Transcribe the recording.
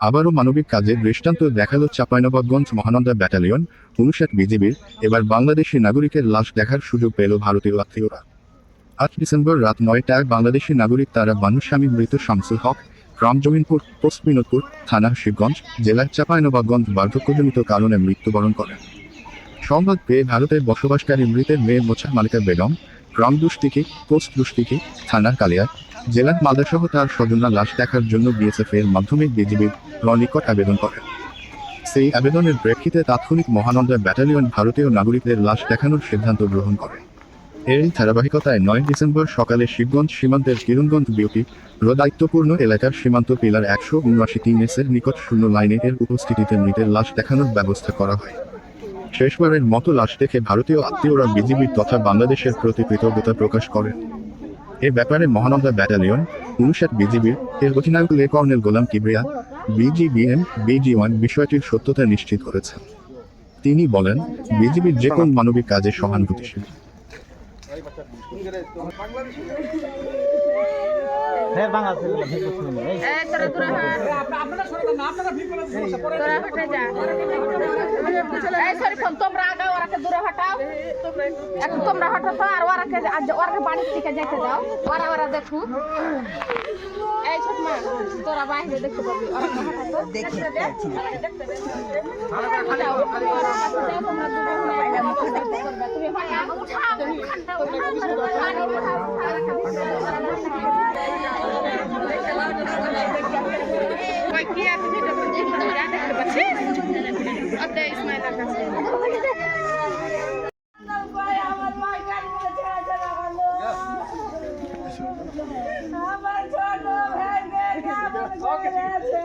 আবারও মানবিক কাজের দৃষ্টান্ত দেখাল চাঁপাইনবাবগঞ্জ মহানন্দা ব্যাটালিয়ন উনষাট বিজিবির এবার বাংলাদেশি নাগরিকের লাশ দেখার সুযোগ পেল ভারতীয় আত্মীয়রা আট ডিসেম্বর রাত নয়টায় বাংলাদেশি নাগরিক তারা বানুস্বামী মৃত শামসুল হক, রামজমিনপুর পোস্ট বিনোদপুর থানা শিবগঞ্জ জেলার চাঁপাইনবাবগঞ্জ বার্ধক্যজনিত কারণে মৃত্যুবরণ করেন। সংবাদ পেয়ে ভারতের বসবাসকারী মৃতের মেয়ে মোছা মালিকা বেগম গ্রাম দুষ্টিকি পোস্ট দুষ্টিকি থানার কালিয়া জেলার মালদাসহ তার স্বজনরা লাশ দেখার জন্য বিএসএফ এর মাধ্যমে বিজিবির নিকট আবেদন করে সেই আবেদনের প্রেক্ষিতে তাৎক্ষণিক মহানন্দা ব্যাটালিয়ন ভারতীয় নাগরিকদের লাশ দেখানোর সিদ্ধান্ত গ্রহণ করে এরই ধারাবাহিকতায় নয় ডিসেম্বর সকালে শিবগঞ্জ সীমান্তের কিরণগঞ্জ বিউটি দায়িত্বপূর্ণ এলাকার সীমান্ত পিলার একশো উনআশি তিন এসের নিকট শূন্য লাইনে এর উপস্থিতিতে মৃতের লাশ দেখানোর ব্যবস্থা করা হয়। শেষবারের মতো লাশ দেখে ভারতীয় আত্মীয়রা বিজিবির তথা বাংলাদেশের প্রতি কৃতজ্ঞতা প্রকাশ করেন। এ ব্যাপারে মহানন্দা ব্যাটালিয়ন উনষাট বিজিবির এর অধিনায়ক লে colonel Golam Kibria BGBM BG one বিষয়টির সত্যতা নিশ্চিত করেছেন। তিনি বলেন বিজিবির যে কোন মানবিক কাজে সহানুভূতিশীল। হ্যাঁ তোরা ওরাকে দূরে হটাও এখন তোমরা হটো তো আর ওরাকে ওরাকে বাড়ির দিকে যেতে দাও ওরা ওরা দেখু এই ছোট মা তোরা বাইরে দেখতে পাবি ওরাকে হটাতো। দেখতে দে। ওরাকে যাও, ওরাকে যাও, তোমরা দুটো আমার ছোট ভাইকে কেমন করেছে?